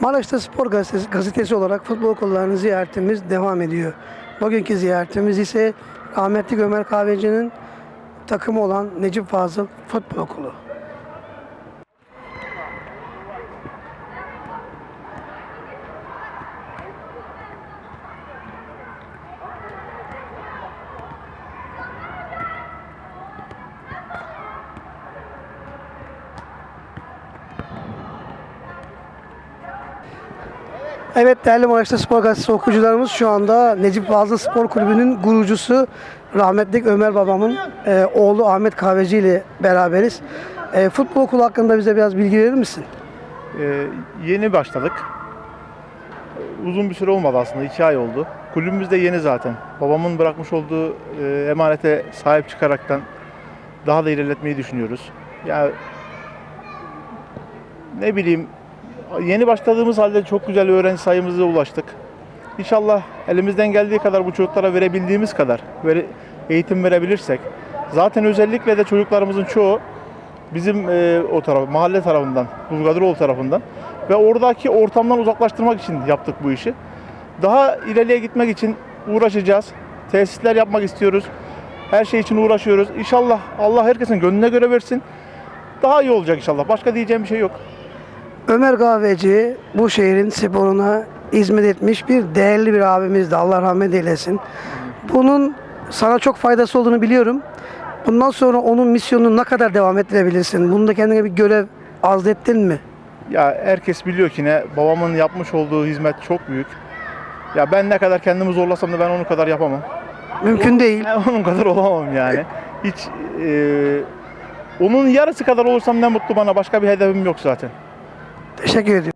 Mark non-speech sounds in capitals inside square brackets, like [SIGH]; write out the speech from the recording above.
Maraş'ta Spor Gazetesi, gazetesi olarak futbol okullarını ziyaretimiz devam ediyor. Bugünkü ziyaretimiz ise rahmetli Ömer Kahveci'nin takımı olan Necip Fazıl Futbol Okulu. Evet değerli Maraş'ta Spor Gazetesi okuyucularımız şu anda Necip Fazıl Spor Kulübü'nün gurucusu rahmetli Ömer babamın e, oğlu Ahmet Kahveci ile beraberiz. E, futbol okulu hakkında bize biraz bilgi verir misin? Ee, yeni başladık. Uzun bir süre olmadı aslında, iki ay oldu. Kulübümüz de yeni zaten. Babamın bırakmış olduğu e, emanete sahip çıkaraktan daha da ilerletmeyi düşünüyoruz. Ya ne bileyim, yeni başladığımız halde çok güzel öğrenci sayımıza ulaştık. İnşallah elimizden geldiği kadar bu çocuklara verebildiğimiz kadar eğitim verebilirsek. Zaten özellikle de çocuklarımızın çoğu bizim e, o taraf, mahalle tarafından, Bulgadıroğlu tarafından ve oradaki ortamdan uzaklaştırmak için yaptık bu işi. Daha ileriye gitmek için uğraşacağız. Tesisler yapmak istiyoruz. Her şey için uğraşıyoruz. İnşallah Allah herkesin gönlüne göre versin. Daha iyi olacak inşallah. Başka diyeceğim bir şey yok. Ömer Kahveci bu şehrin sporuna hizmet etmiş bir değerli bir abimizdi. Allah rahmet eylesin. Bunun sana çok faydası olduğunu biliyorum. Bundan sonra onun misyonunu ne kadar devam ettirebilirsin? Bunda kendine bir görev azlettin mi? Ya herkes biliyor ki ne babamın yapmış olduğu hizmet çok büyük. Ya ben ne kadar kendimi zorlasam da ben onun kadar yapamam. Mümkün değil. Ben [LAUGHS] onun kadar olamam yani. Hiç e, onun yarısı kadar olursam ne mutlu bana. Başka bir hedefim yok zaten. Teşekkür ediyorum.